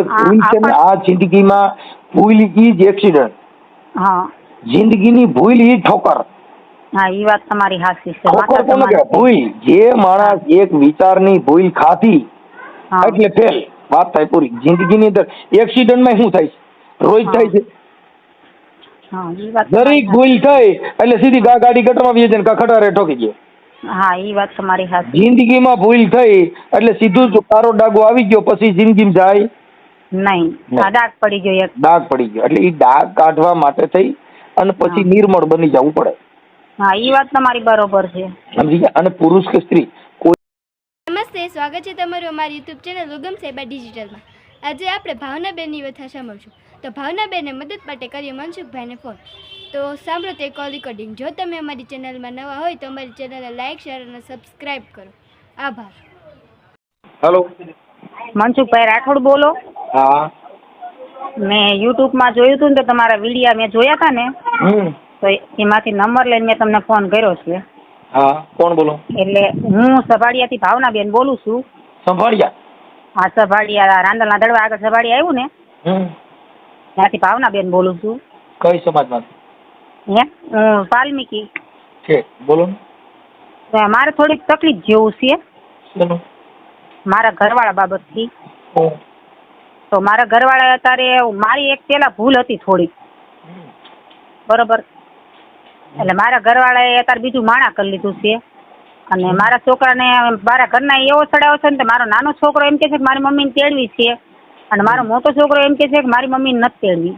એક ભૂલ છે ને આ જિંદગીમાં ભૂલ ઈ જ એક્સિડન્ટ હા. જિંદગીની ભૂલ ઈ ઠોકર. હા એ વાત તમારી સાચી છે. ઠોકર કોને કહેવાય? ભૂલ જે માણસ એક વિચારની ભૂલ ખાધી એટલે ફેલ વાત થાય પૂરી. જિંદગીની અંદર એક્સિડન્ટમાં શું થાય છે? રોજ થાય છે. ઈ દરેક ભૂલ થઈ એટલે સીધી ગાડી ગટરમાં વી જાય ને કા ખટારે ઠોકી ગયો. હા એ વાત તમારી સાચી જિંદગીમાં ભૂલ થઈ એટલે સીધું જ કારો ડાગો આવી ગયો પછી જિંદગીમાં જાય. નહીં. આ ડાઘ પડી ગયો એક. ડાઘ પડી ગયો એટલે એ ડાઘ કાઢવા માટે થઈ અને પછી. નિર્મળ બની જવું પડે. હા એ વાત તમારી બરોબર છે. સમજી ગયા? અને પુરુષ કે સ્ત્રી? કોઈ નમસ્તે સ્વાગત છે તમારું અમારી યુટ્યુબ ચેનલ ઉગમ સાહેબા ડિજિટલમાં આજે આપણે ભાવનાબેનની વ્યથા સાંભળશું. તો ભાવનાબેને મદદ માટે કર્યો મનસુખભાઈને ફોન તો સાંભળો તે કોલ રેકોર્ડિંગ જો તમે અમારી ચેનલમાં નવા હોય તો અમારી ચેનલને લાઇક શેર અને સબસ્ક્રાઇબ કરો. આભાર. હેલો મનસુખભાઈ રાઠોડ બોલો. હા. મેં યુટ્યુબમાં જોયું હતું ને તો તમારા વિડીયા મેં જોયા હતા ને. હમ. તો એમાંથી નંબર લઈને મેં તમને ફોન કર્યો છે. હા. કોણ બોલો? એટલે હું સભાડિયાથી ભાવનાબેન બોલું છું. સંભાળ્યા હા સભાડિયા રાંદલના દડવા આગળ સભાડિયા આવ્યું ને. હમ. ત્યાંથી ભાવનાબેન બોલું છું. કઈ સમાજમાં હે હું વાલ્મીકી. છે. બોલો ને. મારે થોડીક તકલીફ જેવું છે. શેનું મારા ઘરવાળા બાબતથી. હું તો મારા ઘરવાળા અત્યારે મારી એક પેલા ભૂલ હતી થોડી બરોબર? એટલે મારા ઘરવાળાએ અત્યારે બીજું માણા કરી લીધું છે. અને મારા છોકરાને મારા ઘરના એવો ચડાવ છે ને મારો નાનો છોકરો એમ કે છે કે મારી મમ્મીને તેડવી છે. અને મારો મોટો છોકરો એમ કે છે કે મારી મમ્મીને નથી તેડવી.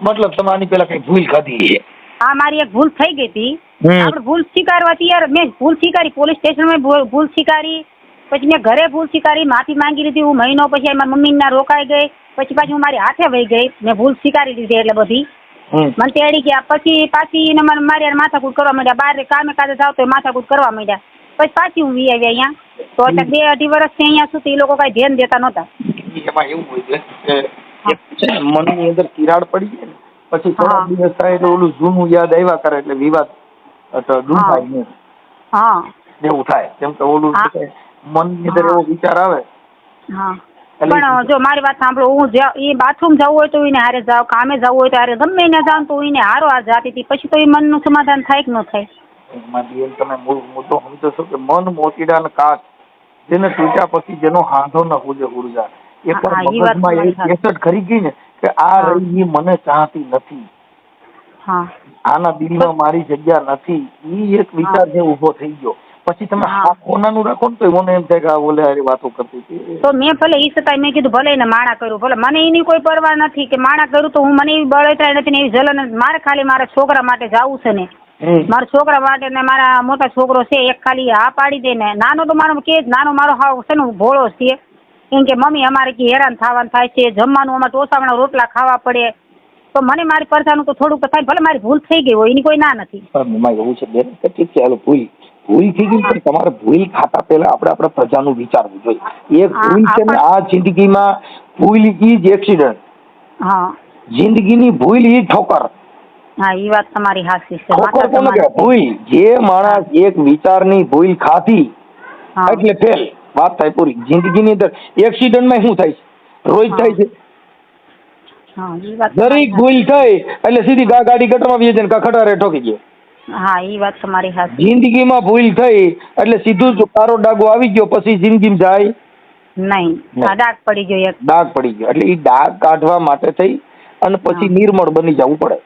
મતલબ તમે આની પેલા કઈ ભૂલ ખાધી છે? આ મારી એક ભૂલ થઈ ગઈ હતી. આપણે ભૂલ સ્વીકારવા તૈયાર મેં ભૂલ સ્વીકારી પોલીસ સ્ટેશનમાં ભૂલ સ્વીકારી. પછી મેં ઘરે ભૂલ સ્વીકારી માફી માંગી લીધી હું મહિનો પછી મારી મમ્મીના રોકાઈ ગઈ પછી પાછી હું મારી હાથે વહી ગઈ મેં ભૂલ સ્વીકારી લીધી એટલે બધી. મને તેડી ગયા પછી પાછી એને મને મારી માથાકૂટ કરવા માંડ્યા બહાર કામે કાજે જાવ તો માથાકૂટ કરવા માંડ્યા. પછી પાછી હું વી આવી અહીંયા. તો અત્યારે બે અઢી વર્ષથી અહીંયા સુધી એ લોકો કાંઈ ધ્યાન દેતા નહોતા. એમાં એવું હોય છે કે એક છે ને મનની અંદર તિરાડ પડી જાય પછી થોડા હા. દિવસ થાય એટલે ઓલું જૂનું યાદ આવ્યા કરે એટલે વિવાદ તો હા. એવું થાય. કેમ કે ઓલું મનની અંદર એવો વિચાર આવે. હા. પણ જો મારી વાત સાંભળો હું એ બાથરૂમ જવું હોય તો એને હારે જાવ કામે જવું હોય તો હારે ગમે એને જાવ તો એને હારો હાર જાતી હતી. પછી તો એ મનનું સમાધાન થાય કે ન થાય? એમ તમે મૂળ મુદ્દો સમજો છો કે મન મોતીડા ને કાચ જેને તૂટ્યા પછી જેનો હાંધો ન હુજે ઊર્જા એ પણ મગજમાં એ કેસટ ખરી ગઈ ને કે આ રહી મને ચાહતી નથી. હા. આના દિલમાં મારી જગ્યા નથી. એ એક વિચાર જે ઊભો થઈ ગયો. પછી તમે હા. કોનાનું રાખો ને તો મને એમ થાય કે આ બોલે હારી વાતો કરતી હતી. તો મેં ભલે ઈ છતાંય મેં કીધું ભલે એને માણા કર્યું ભલે મને એની કોઈ પરવા નથી કે માણા કર્યું તો હું મને એવી બળતરા નથી ને એવી જલન મારે ખાલી મારા છોકરા માટે જવું છે ને. મારા છોકરા માટે ને મારા મોટા છોકરો છે એક ખાલી હા પાડી દે ને. નાનો તો મારો કે નાનો મારો હાવ છે ને ભોળો છે. કેમ કે મમ્મી અમારે કે હેરાન થવાનું થાય છે જમવાનું અમારે ટોસાવાના રોટલા ખાવા પડે. તો મને મારી પરસાનું તો થોડુંક થાય ભલે મારી ભૂલ થઈ ગઈ હોય એની કોઈ ના નથી. એવું છે બેન. કે ઠીક છે હાલો ભૂલ. ભૂલ થઈ ગઈ પણ તમારે ભૂલ ખાતા પહેલા આપણે આપણા પ્રજાનું વિચારવું જોઈએ. એક ભૂલ છે ને આ જિંદગીમાં ભૂલ ઈ જ એક્સિડન્ટ હા. જિંદગીની ભૂલ ઈ ઠોકર. હા એ વાત તમારી સાચી છે. ઠોકર કોને કહેવાય? ભૂલ. જે માણસ એક વિચારની ભૂલ ખાધી એટલે ફેલ વાત થાય પૂરી. જિંદગીની અંદર એક્સિડન્ટમાં શું થાય છે? રોજ થાય છે. દરેક ભૂલ થઈ એટલે સીધી ગાડી ગટરમાં વી જાય ને ખટારે ઠોકી ગયો. હા એ વાત તમારી સાચી. જિંદગીમાં ભૂલ થઈ એટલે સીધું જ કારો ડાગો આવી ગયો પછી જિંદગીમાં જાય? નહીં. આ ડાઘ પડી ગયો એક. ડાઘ પડી ગયો એટલે એ ડાઘ કાઢવા માટે થઈ અને પછી નિર્મળ બની જવું પડે.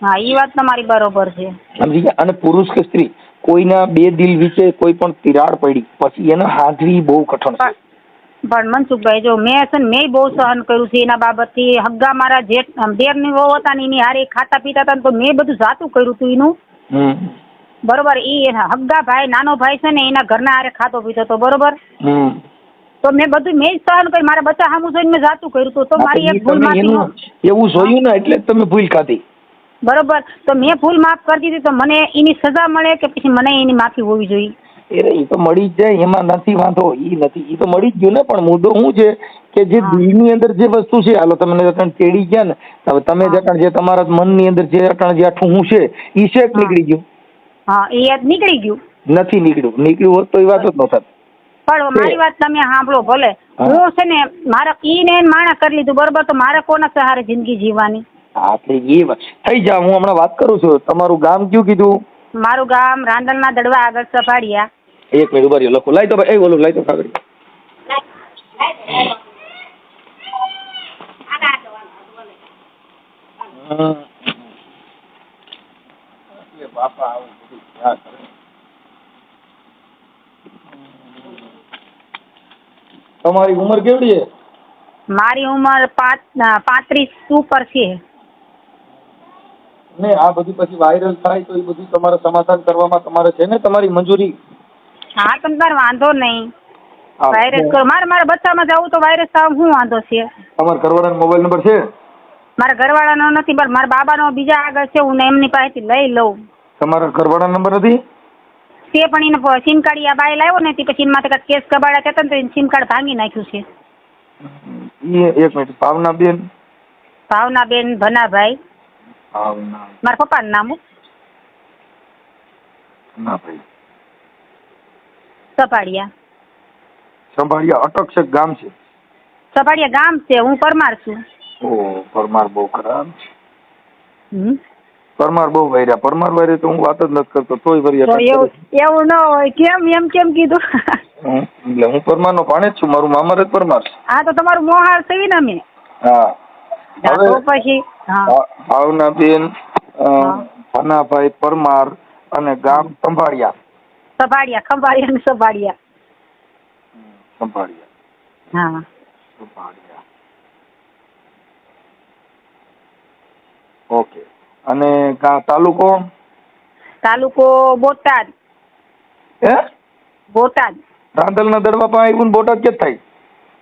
હા એ વાત તમારી બરોબર છે. સમજી ગયા? અને પુરુષ કે સ્ત્રી કોઈના બે દિલ વિશે કોઈ પણ તિરાડ પડી પછી એને હાંધવી બહુ કઠણ છે. પણ મનસુખભાઈ જો મેં છે ને મેં બહુ સહન કર્યું છે એના બાબતથી. હગ્ગા મારા જેઠ દેરની વહુ હતા ને એની હારે ખાતા પીતા હતા ને તો મેં બધું જાતું કર્યું હતું એનું. બરોબર ઈ હગ્ગા ભાઈ નાનો ભાઈ છે ને એના ઘરના આરે ખાતો પીતો હતો બરોબર? હમ. તો મેં બધું મેં જ સહન કર્યું મારા બચ્ચા સામું જોઈને મેં જાતું કર્યું તો મારી એક ભૂલ માફી એવું જોયું ને એટલે તમે ભૂલ ખાધી બરોબર તો મેં ભૂલ માફ કરી દીધી તો મને એની સજા મળે કે પછી મને એની માફી હોવી જોઈએ? એ તો મળી જ જાય એમાં નથી વાંધો. એ નથી એ તો મળી જ ગયું ને પણ મુદ્દો શું છે કે જે દિલની અંદર જે વસ્તુ છે હાલો તમને જકણ તેડી ગયા ને હવે તમે. જકણ જે તમારા મનની અંદર જે જકણ જે આઠું હું છે એ શેક નીકળી ગયું? હા એ યાદ નીકળી ગયું. નથી નીકળ્યું. નીકળ્યું હોત તો એ વાત જ ન થાત. પણ મારી વાત તમે સાંભળો ભલે. હું. છે ને મારા ઈ ને માણા કરી લીધું બરોબર? તો મારે કોના સહારે જિંદગી જીવવાની? હા એટલે એ વાત થઈ જા હું હમણાં વાત કરું છું. તમારું ગામ કયું કીધું? મારું ગામ રાંદલના દડવા આગળ સફાડિયા એક મિનિટ ઊભા રહ્યો લખો. લાઈ તો ભાઈ એ ઓલું લાઈ તો કાગળ. બાપા આવું બધું તમારી ઉંમર કેવડી છે? મારી ઉંમર પાંચ પાંત્રીસ ઉપર છે. ને આ બધું પછી વાયરલ થાય તો એ બધું તમારે સમાધાન કરવામાં તમારે છે ને તમારી મંજૂરી? હા તમ તાર વાંધો નહીં. હા. વાયરસ કરો મારે મારા બચ્ચામાં જવું તો વાયરસ થવા શું વાંધો છે? તમારા ઘરવાળાનો મોબાઈલ નંબર છે? મારા ઘરવાળાનો નથી પણ મારા બાબાનો બીજા આગળ છે હું એમની પાસેથી લઈ લઉં. તમારા ઘરવાળાનો નંબર નથી? તે પણ એને પ- સિમ કાર્ડ યા બાય લાવ્યો ને તે પછી એના કાંઈક કેસ કબાડા કહેતા ને તો એને સિમ કાર્ડ ભાંગી નાખ્યું છે. એક મિનિટ ભાવના બેન ભાવનાબેન. ભનાભાઈ. ભાવના. મારા પપ્પાનું નામ હો. ના ભાઈ સફાડિયા સંભાળિયા અટકશક ગામ છે? સપાડિયા ગામ છે હું પરમાર છું. ઓ પરમાર બહુ ખરાબ હમ. પરમાર બહુ વૈર્યા. પરમાર વૈરે તો હું વાત જ નથી કરતો તોય વરી તો અટક એવું કરે. એવું ન હોય કેમ એમ કેમ કીધું? હું- એટલે હું પરમારનો ભાણેજ છું મારું મામા જ પરમાર છે. હા તો તમારું મોહાર થયું ને અમે? હા. હા, તો પછી હા. ભા- ભાવનાબેન અ, હા. ભાનાભાઈ પરમાર અને ગામ સંભાળિયા. સફાડિયા ખંભાળિયા ને સફાડિયા સંભાળિયા હા. સંભાળિયા. ઓકે. અને કા તાલુકો? તાલુકો બોટાદ. હે? બોટાદ. રાંદલના દડવા પાસે આવ્યું ને બોટાદ કે થાય?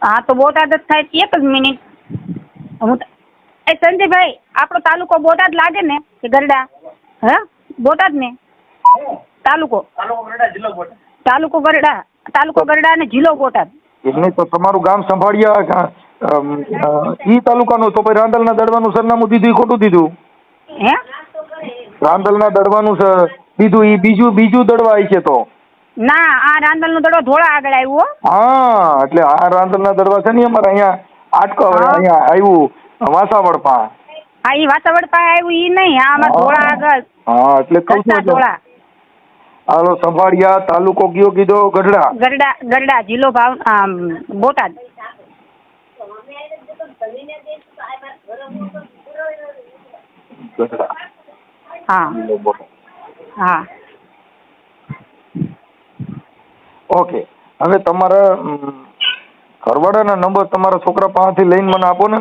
હા તો બોટાદ જ થાય એક જ મિનિટ. હું એ સંજયભાઈ આપણો તાલુકો બોટાદ લાગે ને કે ગરડા? હે? બોટાદ ને? તાલુકો તાલુકો ગરડા તાલુકો ગરડા અને જિલ્લો બોટાદ એટલે તો તમારું ગામ સંભાળિયા ઈ તાલુકાનું તો પછી રાંદલના દડવાનું સરનામું દીધું ઈ ખોટું દીધું? હે? રાંદલના દડવાનું દીધું ઈ બીજું બીજું દડવાય છે તો? ના આ રાંદલનો દડો ધોળા આગળ આવ્યો હા. એટલે આ રાંદલના દડવા છે ને અમારે અહીંયા આટકો અહીંયા આવ્યું વાસાવડ પા. હા ઈ વાસાવડ પા આવ્યું ઈ નહીં આ અમારા ધોળા આગળ. હા એટલે કહું છું ધોળા. હાલો સંભાળિયા તાલુકો કયો કીધો? ગઢડા. ગરડા ગરડા જિલ્લો ભાવ આમ, બોટાદ. ગઢડા. હા. જિલ્લો બોટાદ. હા. ઓકે. હવે તમારા અમ, ઘરવાળાના નંબર તમારા છોકરા પાસેથી લઈને મને આપો ને.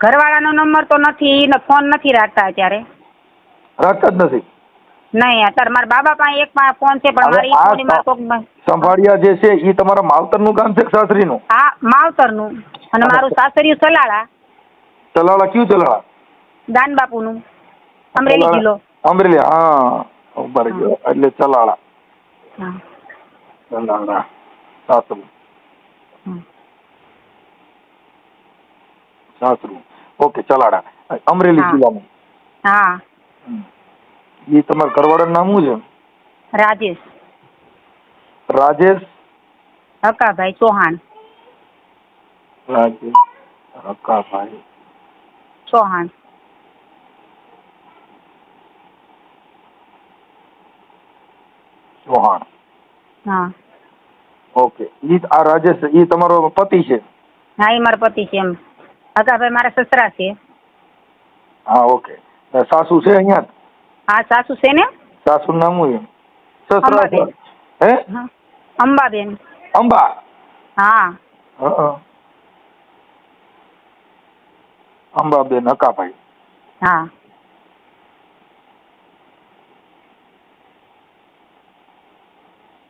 ઘરવાળાનો નંબર તો નથી ફોન નથી રાખતા અત્યારે. રાખતા જ નથી. નહીં અત્યારે મારા બાબા પાસે એક ફોન છે પણ મારી ફોનમાં કોક સંભાળિયા જે છે એ તમારા માવતરનું ગામ છે સાસરીનું? હા માવતરનું. અને મારું સાસરિયું સલાળા સલાળા કયું ચલાળા? દાનબાપુનું. અમરેલી જિલ્લો. અમરેલી હા. ઊભા ગયો એટલે સલાળા સાસરું. ઓકે ચલાડા અમરેલી જિલ્લામાં હા. એ તમારા ઘરવાળાનું નામ શું રાજેશ છે રાજેશ હકાભાઈ ચૌહાણ રાજેશ હકાભાઈ ચૌહાણ ચૌહાણ હા ઓકે ઈ આ રાજેશ ઈ તમારો પતિ છે હા એ મારા પતિ છે એમ હકાભાઈ મારા સસરા છે હા ઓકે સાસુ છે અહીંયા જ? હા સાસુ છે ને? સાસુ નામ હું સસરા. હે? અંબાબેન. અંબા? હા. અંબાબેન હકાભાઈ. હા.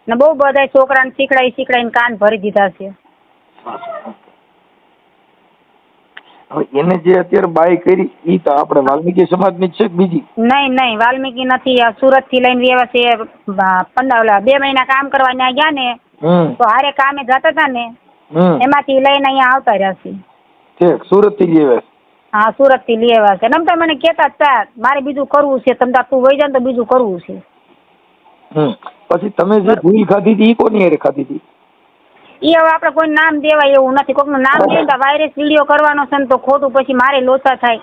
ને બહુ બધા છોકરાને શીખડાઈ શીખડાઈને કાન ભરી દીધા છે. હવે એને જે અત્યારે બાય કરી ઈ તો આપણે વાલ્મીકી સમાજની જ છે કે બીજી? નહીં નહીં વાલ્મીકી નથી. આ સુરતથી લઈને વ્યવસ્થિત છે આ, પંડા ઓલા બે મહિના કામ કરવા ત્યાં ગયા ને તો હારે કામે જતા હતા ને એમાંથી લઈને અહીંયા આવતા રહ્યા છે ઠીક સુરતથી જેવે હા સુરતથી લઈ આવ્યા છે. નમતા મને કહેતા હતા મારે બીજું કરવું છે તમ તાર તું વહી જાય તો બીજું કરવું છે. પછી તમે જે ભૂલ ખાધી હતી ઈ કોની હારે ખાધી હતી એ હવે આપણે કોઈ નામ દેવાય એવું નથી. કોકનું નામ દે તો વાયરસ વીડિયો કરવાનો છે ને તો ખોટું પછી મારે લોચા થાય.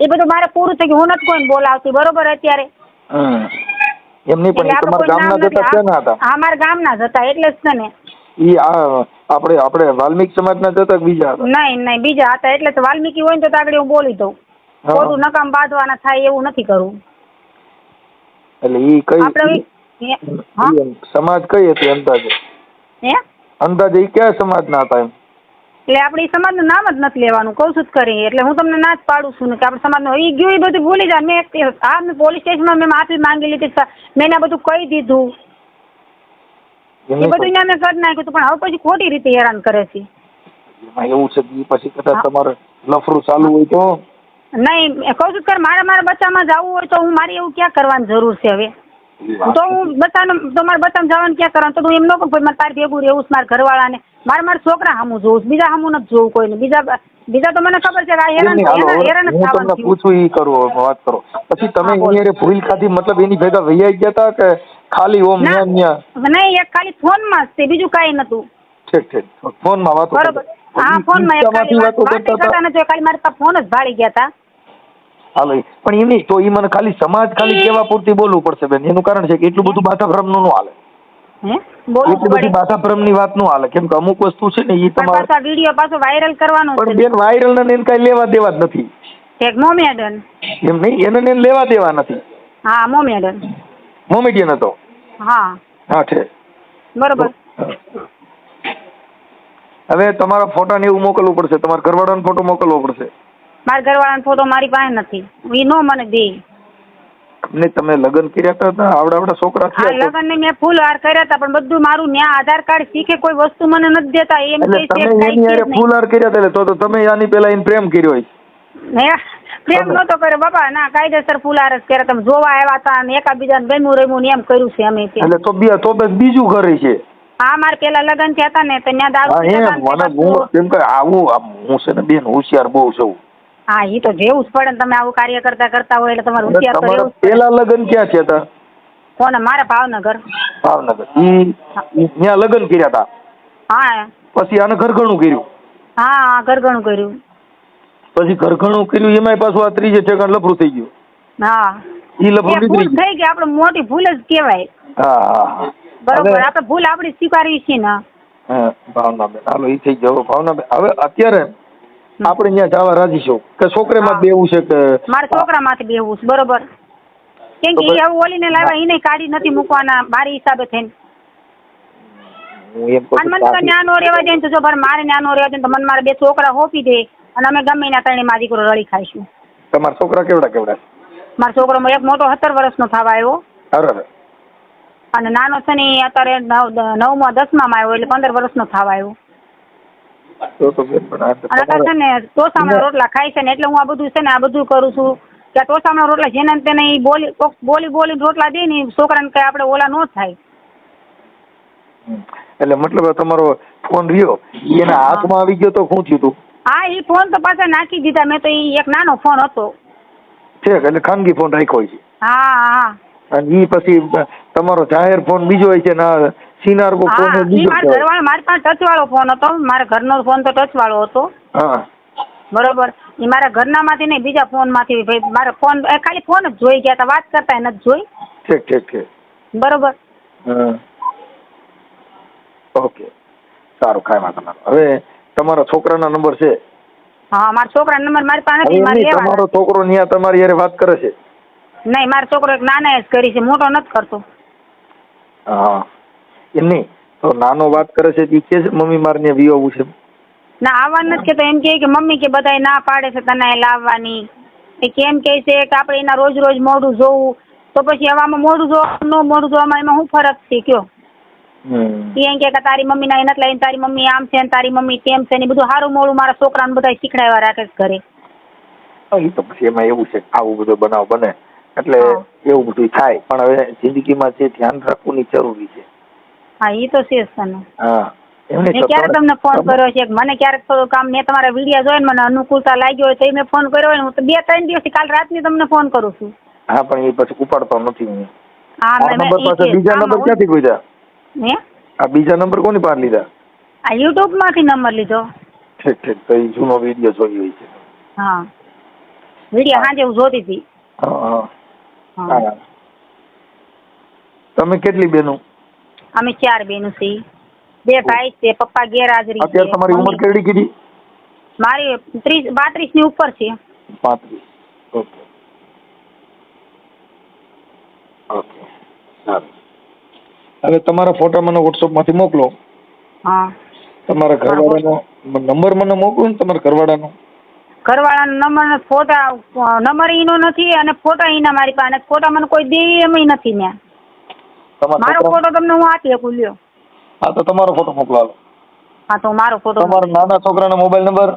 એ બધું મારે પૂરું થઈ ગયું. હું નથી કોઈને બોલાવતી. બરોબર અત્યારે? એમની પણ તમારા ગામના જતા ક્યાંના હતા હા ગામના જતા એટલે જ છે ને. ઈ આ આપણે આપણે વાલ્મીક સમાજના જતા બીજા હતા? નહીં નહીં બીજા હતા. એટલે તો વાલ્મીકી હોય ને તો આગળ હું બોલી દઉં. ખોટું નકામ બાંધવાના થાય એવું નથી કરવું. એટલે ઈ કઈ આપણે સમાજ કઈ હતી અંદાજે? હે? અંદાજે એ કયા સમાજના હતા એમ એટલે આપણે સમાજનું નામ જ નથી લેવાનું કઉ છું જ કરી. એટલે હું તમને ના જ પાડું છું ને કે આપણે સમાજનું એ ગયું એ બધું ભૂલી જાય મેં આ હા મેં પોલીસ સ્ટેશનમાં મેં માફી માંગી લીધી મેં એને બધું કહી દીધું. એ બધું મેં કરી નાખ્યું પણ હવે પછી ખોટી રીતે હેરાન કરે છે. એવું છે પછી કદાચ તમારે લફરું ચાલુ હોય તો? નહીં કઉ છું મારે મારા બચ્ચામાં જવું હોય તો હું મારે એવું ક્યાં કરવાની જરૂર છે હવે? તો હું બચ્ચાને તો મારે બચ્ચાને જવાનું ક્યાં કરવાનું? તો હું એમ ન કહું ભાઈ મારે તારે ભેગું રહેવું મારા ઘરવાળાને. મારે મારા છોકરા સામું જોવું બીજા સામું નથી જોવું કોઈને. બીજા બીજા તો મને ખબર છે કે આ હેરાન હેરાન હવે હેરાન જ હું તમને પૂછું એ કરો વાત કરો. પછી તમે હારે ભૂલ ખાધી મતલબ એની ભેગા વૈયાઈ ગયા હતા કે ખાલી ઓમ ન્યા ન્યા? નહીં એક ખાલી ફોનમાં જ તે બીજું કાંઈ નતું. ઠીક ઠીક. ફોનમાં વાતો બરોબર. હા ફોન ફોનમાં એક ખાલી વાત કરતા હતા. ખાલી મારા ફોન જ ભાળી ગયા હતા હાલો. પણ એ નહીં તો ઈ મને ખાલી સમાજ ખાલી કેવા પૂરતી બોલવું પડશે બેન. એનું કારણ છે કે એટલું બધું બાધાભ્રમનું નું હાલે. એટલી બધી બાધાભ્રમની વાતનું હાલે. કેમ કે અમુક વસ્તુ છે ને એ તમારે વીડિયો પાછો વાયરલ કરવાનો પણ બેન વાયરલ ને એને કઈ લેવા દેવા જ નથી. એક મોમેડન એમ નહીં એને ને લેવા દેવા નથી. હા મોમેડન મોમેડિયન હતો. હા. હા છે. બરોબર. હવે તમારા ફોટા ને એવું મોકલવું પડશે. તમારા ઘરવાળાનો ફોટો મોકલવો પડશે. મારા ઘરવાળાનો ફોટો મારી પાસે નથી. એ નો મને દે. ને તમે લગ્ન કર્યા હતા આવડા આવડા છોકરા હા થયા લગ્ન ને મેં ફૂલ હાર કર્યા હતા પણ બધું મારું ન્યા આધાર કાર્ડ શીખે કોઈ વસ્તુ મને નથી દેતા. એમ એટલે કે છે તમે એની હારે કાંઈ છે જ નહીં. ફૂલહાર કર્યા હતા એટલે તો તો તમે આની પેલા એને પ્રેમ કર્યો હોય. હે પ્રેમ તમે- નતો કર્યો. બાપા ના કાયદેસર ફૂલ હાર જ કર્યા. તમે જોવા આવ્યા હતા અને એકાબીજાને ગમ્યું રમ્યું ને એમ કર્યું છે અમે તે. એટલે તો બી તો બસ બીજું ઘર છે. હા મારે પેલા લગ્ન થયા હતા ને તો ત્યાં દારૂ હા પીતા એમ હતા ને મને તે હું પાછું- કે આવું આમ હું છે ને બેન હોશિયાર બહુ છું. હા એ તો જેવું જ પડે ને તમે આવું કાર્ય કરતા કરતા હોય એટલે તમારે એટલે હોશિયાર તો તમારા રહેવું જ પેલા લગ્ન ક્યાં થયા હતા કોને? મારા ભાવનગર. ભાવનગર. ઈ ત્યાં લગ્ન કર્યા હતા હા. પછી આને ઘરઘણું કર્યું? હા ઘરઘણું કર્યું. પછી ઘરઘણું કર્યું એમાંય પાછું આ ત્રીજે ઠેકાણ લફરું થઈ ગયું. હા. ઈ એ લફરું ભૂલ નીકળી ગયું થઈ ગઈ આપણે મોટી ભૂલ જ કહેવાય. હા હા હા. બરોબર હવે- આપણે ભૂલ આપણી સ્વીકારવી છે ને. હા ભાવનાબેન. હાલો ઈ થઈ ગયો. ભાવનાબેન હવે અત્યારે આપણે અહીંયા જવા રાજી છો કે છોકરીમાં બેવું છે કે મારા છોકરામાંથી બેવું છે બરોબર. કેમ કે એ હવે ઓલીને લાવ્યા એને કાઢી નથી મૂકવાના મારી હિસાબે થઈને. અને મને તો રહેવા દે તો જો મારે નાનો રહેવા દે ને તો મને મારા બે છોકરા હોપી દે અને અમે ગમે એના ત્રણે માં દીકરો રળી ખાઈશું. તમારા છોકરા કેવડા કેવડા? મારો છોકરો એક મોટો સત્તર વર્ષનો થવા આવ્યો. અરે. અને નાનો છે ને અત્યારે નવ નવમાં દસમામાં આવ્યો એટલે પંદર વર્ષનો થવા આવ્યો. તો બેન પણ છે ને ટોસામાં રોટલા ખાય છે ને એટલે હું આ બધું છે ને આ બધું કરું છું. કે આ ટોસામાં રોટલા જેને તેને એ બોલી બોલી બોલી રોટલા દે ને છોકરાને કઈ આપણે ઓલા ન થાય. એટલે મતલબ તમારો ફોન રહ્યો એના હાથમાં આવી ગયો તો શું થયું તું? હા એ ફોન તો પાછા નાખી દીધા મેં તો એ એક નાનો ફોન હતો. છે એટલે ખાનગી ફોન રાખ્યો છે. હા હા. અને એ પછી તમારો જાહેર ફોન બીજો હોય છે ના સિનાર ફોન હા ઈ બીજો મારા મારી પાસે ટચ વાળો ફોન હતો. મારા ઘરનો ફોન તો ટચ વાળો હતો. હા. બરોબર. એ મારા ઘરનામાંથી નહીં બીજા ફોનમાંથી ભાઈ મારા ફોન ખાલી ફોન જ જોઈ ગયા હતા. વાત કરતા નથી જોઈ. ઠીક ઠીક ઠીક. બરોબર. હા. ઓકે. સારું કાંઈ વાંધો ના. હવે તમારા છોકરાના નંબર છે? હા મારા છોકરા નંબર મારી પાસે નથી મારે નહીં, તમારો છોકરો ન્યા તમારી હારે વાત કરે છે? નહીં મારો છોકરો એક નાના જ કરી છે. મોટો નથી કરતો. હા. નહીં. તો નાનો વાત કરે છે ઈ કે મમ્મી મારને વિવાવું છે. ના આવવાનું નથી કેતો એમ કહે કે મમ્મી કે બધાય ના પાડે છે તને લાવવાની. એ કેમ કહે છે કે આપણે એના રોજ રોજ મોઢું જોવું. તો પછી હવામાં મોઢું જોવાનું નો મોઢું જોવામાં એમાં શું ફરક છે કયો? એ એમ કે કે તારી મમ્મી ના એના લઈને તારી મમ્મી આમ છે ને તારી મમ્મી તેમ છે ને બધું સારું મોડું મારા છોકરાને બધા શીખડાવ્યા રાખે છે ઘરે. તો પછી એમાં એવું છે આવું બધો બનાવ બને. એટલે એવું બધું થાય. પણ હવે જિંદગીમાં જે ધ્યાન રાખવું જરૂરી છે. હા એ તો છે જ હા એમને ક્યારે તમને ફોન કર્યો છે મને ક્યારેક થોડું કામ મેં તમારા વીડિયો જોઈને મને અનુકૂળતા લાગ્યો હોય તો મેં ફોન કર્યો હોય હું તો બે ત્રણ દિવસથી કાલ રાતની તમને ફોન કરું છું. હા પણ એ પછી ઉપાડતો નથી હું. હા નંબર પાસે બીજા નંબર ક્યાંથી ગોજા હે? આ બીજા નંબર કોની પાર લીધા? આ યુટ્યુબમાંથી નંબર લીધો. ઠીક ઠીક તો એ જૂનો વીડિયો જોઈ હોય છે. હા. વીડિયો હાજે હું જોતી હતી. હા. હા. તમે કેટલી બેનો? અમે ચાર બેનો છીએ બે ભાઈ છે પપ્પા ગેરહાજરી છે. અત્યારે તમારી ઉંમર કેટલી કીધી? મારી ત્રીસ બાત્રીસની ઉપર છે. પાંત્રીસ ઓકે. ઓકે. સારું. હવે તમારા ફોટા મને વોટ્સઅપમાંથી મોકલો. હા. તમારા ઘરવાળાનો નંબર મને મોકલો ને તમારા ઘરવાળાનો. ઘરવાળાનો નંબર ફોટા નંબર ઈનો નથી અને ફોટા ઈના મારી પાસે. ફોટા મને કોઈ દે એમય નથી તમારા મારો ફોટો તમને હું આપી શકું લ્યો. હા તો તમારો ફોટો મોકલાવો. હા તો મારો ફોટો તમારા નાના છોકરાનો મોબાઈલ નંબર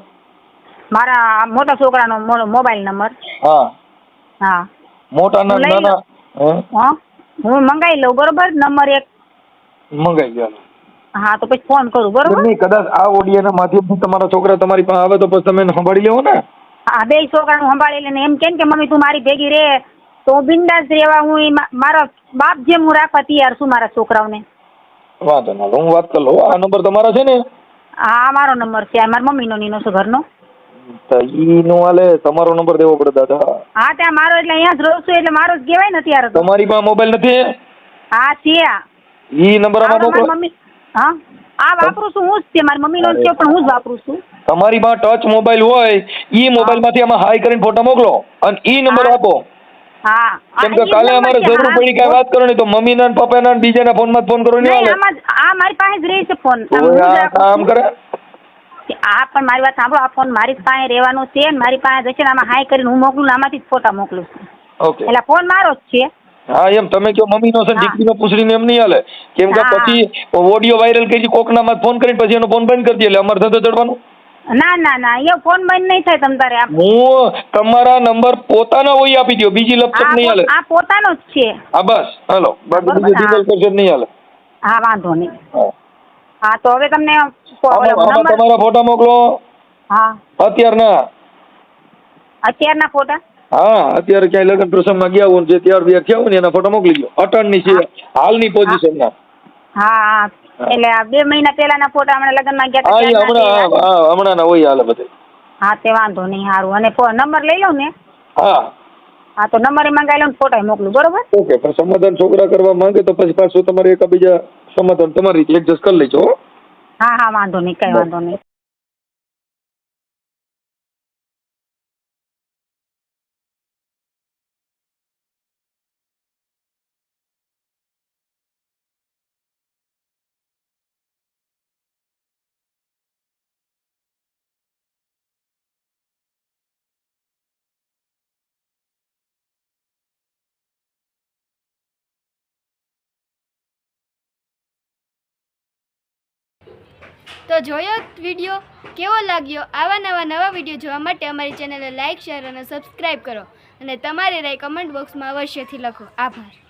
મારા મોટા છોકરાનો મોબાઈલ નંબર હા. હા. મોટા નાના હા? હું. મંગાવી લઉં બરોબર? નંબર એક. મંગાઈ ગયો હા તો પછી ફોન કરું બરોબર? નહીં કદાચ આ ઓડિયાના માધ્યમથી તમારા છોકરા તમારી પાસે આવે તો પછી તમે સંભાળી લેવો ને? હા બે છોકરાનું સંભાળી લઈને એમ કેમ કે મમ્મી તું મારી ભેગી રહે તો હું બિંદાસ રહેવા હું ઈ મારા બાપ જેમ હું રાખવા તૈયાર છું મારા છોકરાઓને. વાંધો ના હું વાત કરી. લઉં આ નંબર તમારો છે ને? હા મારો નંબર છે. આ મારા મમ્મીનો નીનો છે ઘરનો. તો તમારો નંબર દેવો પડે દાદા. હા ત્યાં મારો એટલે અહીંયા જ રહું છું એટલે મારો જ કહેવાય ને અત્યારે તો. તમારી પાસે મોબાઈલ નથી? હા છે આ. ઈ નંબર આમાં મોકલો. મમ્મી હા આ વાપરું છું હું જ છે મારી મમ્મીનો છે પણ હું જ વાપરું છું. તમારી પાસે ટચ મોબાઈલ હોય ઈ મોબાઈલમાંથી આમાં હાઈ કરીને ફોટો મોકલો અને ઈ નંબર આપો. કેમ કે કાલે અમારે જરૂર પડી કઈ વાત કરવાની તો મમ્મી ના પપ્પા ના ને બીજાના ફોનમાં ફોન કરો નહીં નહીં હાલે આ મારી પાસે જ રહે છે ફોન. કામ કરે. આ પણ મારી વાત સાંભળો આ ફોન મારી પાસે રહેવાનો છે ને મારી પાસે જશે ને આમાં હાય કરીને હું મોકલું આમાંથી જ ફોટા મોકલું છું. ઓકે. એટલે ફોન મારો જ છે. હા એમ તમે કહો મમ્મી નો છે દીકરી નો પૂછડીને એમ નહીં હાલે. કેમ કે પછી ઓડિયો વાયરલ કરી કોકના માં ફોન કરીને પછી એનો ફોન બંધ કરી દે એટલે અમારે ધંધો ચડવાનું. ના ના ના અહીંયા ફોન બંધ નહીં થાય તમ તારે. હું તમારા નંબર પોતાનો હોય આપી દો બીજી લપચક નહીં હાલે. આ પોતાનો જ છે. હા બસ હાલો બાકી બરોબર, બીજું હા. ડિટેલ કરશે નહીં હાલે. હા વાંધો નહીં. હા. હા તો હવે તમને ફો- આમાં ઓલો આમાં નંબર તમારા ફોટા મોકલો. હા. અત્યારના. અત્યારના ફોટા? હા અત્યારે ક્યાંય લગ્ન પ્રસંગમાં ગયા હોય ને જે તૈયાર બિયાર થયા હોય ને એના ફોટા મોકલી દો અટણની છે હાલની પોઝિશનના હા હા. એટલે આ બે મહિના પહેલાના ફોટા હમણાં લગ્નમાં ગયા હા એ હમણાં હા હમણાં ના હોય હાલે બધે. હા તે વાંધો નહીં સારું અને ફો- નંબર લઈ લઉં ને? હા. હા તો નંબર મંગાવી લઉં ફોટા મોકલું બરોબર? ઓકે પણ સમાધાન છોકરા કરવા માંગે તો પછી પાછું તમારે એકબીજા સમાધાન તમારી રીતે એડજસ્ટ કરી લેજો હો. હા હા વાંધો નહીં કઈ વાંધો નહીં. તો જોયો વીડિયો? કેવો લાગ્યો? આવા નવા નવા વીડિયો જોવા માટે અમારી ચેનલને લાઇક શેર અને સબસ્ક્રાઈબ કરો. અને તમારી રાય કમેન્ટ બોક્સમાં અવશ્યથી લખો. આભાર.